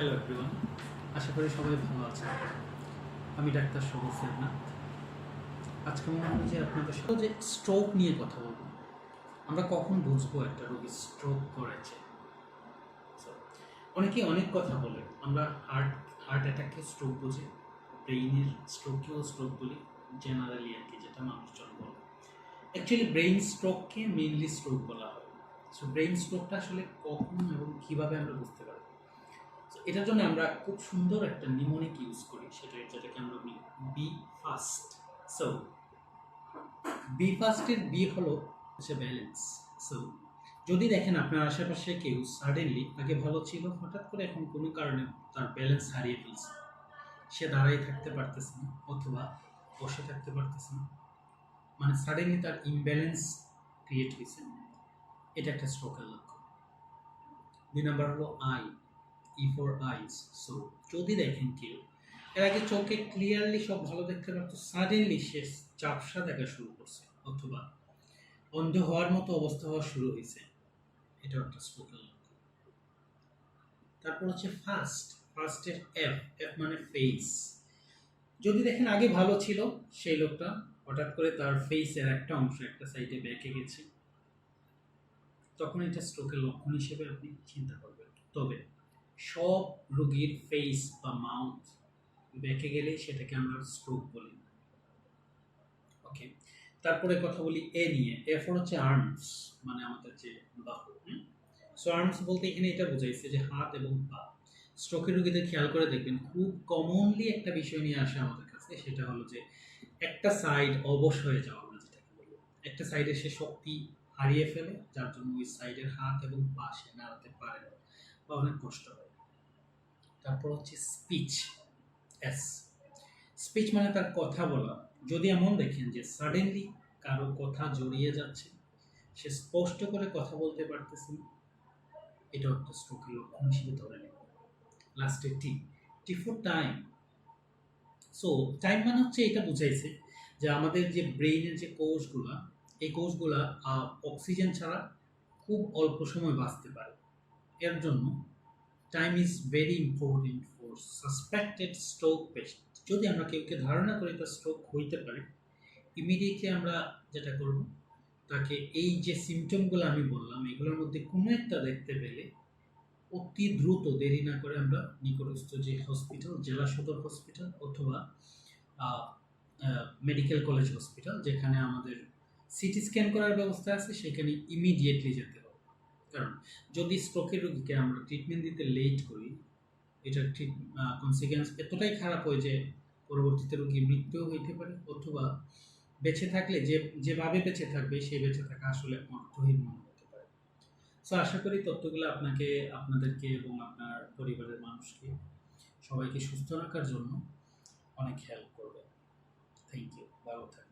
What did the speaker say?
Hello everyone আশা করি সবাই ভালো আছেন। আমি ডাক্তার সবুজ দেবনাথ। আজকে মনে হয় যে আপনাদের সাথে যে স্ট্রোক নিয়ে কথা বলব। আমরা কখন বুঝব একটা রোগী স্ট্রোক করেছে? অনেকে অনেক কথা বলে। আমরা হার্ট হার্ট অ্যাটাককে স্ট্রোক বুঝি ব্রেইনের স্ট্রোককেও স্ট্রোক বলি জেনারেলি আর কি যেটা মানুষজন বলে। অ্যাকচুয়ালি ব্রেইন স্ট্রোককে মেইনলি স্ট্রোক বলা হয়। সো ব্রেইন স্ট্রোকটা আসলে কখন এবং কীভাবে আমরা বুঝতে So, এটার জন্য আমরা খুব সুন্দর একটা নিমোনিক ইউজ করি, সেটা যেটাকে আমরা বলি বি ফাস্ট সো বি ফাস্টের বি হলো হচ্ছে ব্যালেন্স সো যদি দেখেন আপনার আশেপাশে কেউ সাডেনলি আগে ভালো ছিল, হঠাৎ করে এখন কোনো কারণে তার ব্যালেন্স হারিয়ে ফেলছে। সে দাঁড়াই থাকতে পারতেছে না, অথবা বসে থাকতে পারতেছে না। মানে সাডেনলি তার ইমব্যালেন্স ক্রিয়েট হয়েছে। এটা একটা স্ট্রোকের লক্ষণ। দুই নাম্বার হলো eye E for eyes so যদি দেখেন কেউ, এর আগে চোখে ক্লিয়ারলি সব ভালো দেখতে পারতো সাডেনলি সে চাপসা দেখা শুরু করছে, অথবা অন্ধ হওয়ার মতো অবস্থা হওয়া শুরু হয়েছে। এটা একটা লক্ষণ তারপর হচ্ছে ফার্স্ট ফার্স্টের এফ এফ মানে ফেস যদি দেখেন আগে ভালো ছিল, সেই লোকটা হঠাৎ করে তার ফেসের একটা অংশ একটা সাইডে বেঁকে গেছে। তখন এটা স্ট্রোকের লক্ষণ হিসেবে আপনি চিন্তা করবেন। তবে সব রোগীর ফেস বা মাউথ বেঁকে গেলে সেটাকে আমরা স্ট্রোক বলি। ওকে তারপরে কথা বলি এ নিয়ে। এ হচ্ছে আর্মস মানে আমাদের যে বাহু সো আর্মস বলতে এখানে এটা বোঝাইছে যে হাত এবং পা। স্ট্রোকের রোগীদের খেয়াল করে দেখবেন, খুব কমনলি একটা বিষয় নিয়ে আসে আমাদের কাছে, সেটা হলো যে একটা সাইড অবশ হয়ে যাওয়া, আমরা যেটাকে বলি। একটা সাইডে সে শক্তি হারিয়ে ফেলে, যার জন্য ওই সাইডের হাত এবং পা সে নাড়াতে পারে বা অনেক কষ্ট হয়। তারপর হচ্ছে স্পিচ এস স্পিচ মানে তার কথা বলা। যদি এমন দেখেন যে সাডেনলি কারও কথা জড়িয়ে যাচ্ছে, সে স্পষ্ট করে কথা বলতে পারতেছে না এটাও একটা স্ট্রোকের লক্ষণ হিসেবে ধরে নেব। লাস্টে T T for time so time মানে হচ্ছে এটা বুঝাইছে যে আমাদের যে ব্রেইনের যে কোষগুলা, এই কোষগুলা অক্সিজেন ছাড়া খুব অল্প সময় বাঁচতে পারে। এর জন্য time is very important for suspected stroke patient যদি আমরা কেউকে ধারণা করি তার স্ট্রোক হইতে পারে ইমিডিয়েটলি আমরা যেটা করব, তাকে এই যে সিমটমগুলো আমি বললাম, এগুলোর মধ্যে কোনো একটা দেখতে পেলে অতি দ্রুত, দেরি না করে আমরা নিকটস্থ যে হসপিটাল জেলা সদর হসপিটাল অথবা মেডিকেল কলেজ হসপিটাল যেখানে আমাদের সিটি স্ক্যান করার ব্যবস্থা আছে, সেখানে ইমিডিয়েটলি যেতে কারণ যদি স্ট্রোকের রোগীকে আমরা ট্রিটমেন্ট দিতে লেট করি, এটার ঠিক কনসিকুয়েন্স এতটাই খারাপ হয় যে পরবর্তীতে রোগী মৃত্যুও হইতে পারে অথবা বেঁচে থাকলে যে, যেভাবে বেঁচে থাকবে সেই বেঁচে থাকা আসলে অর্থহীন মনে হতে পারে। সো আশা করি তথ্যগুলো আপনাকে, আপনাদেরকে এবং আপনার পরিবারের মানুষকে সবাইকে সুস্থ রাখার জন্য অনেক হেল্প করবে। থ্যাংক ইউ ভালো থাকবেন।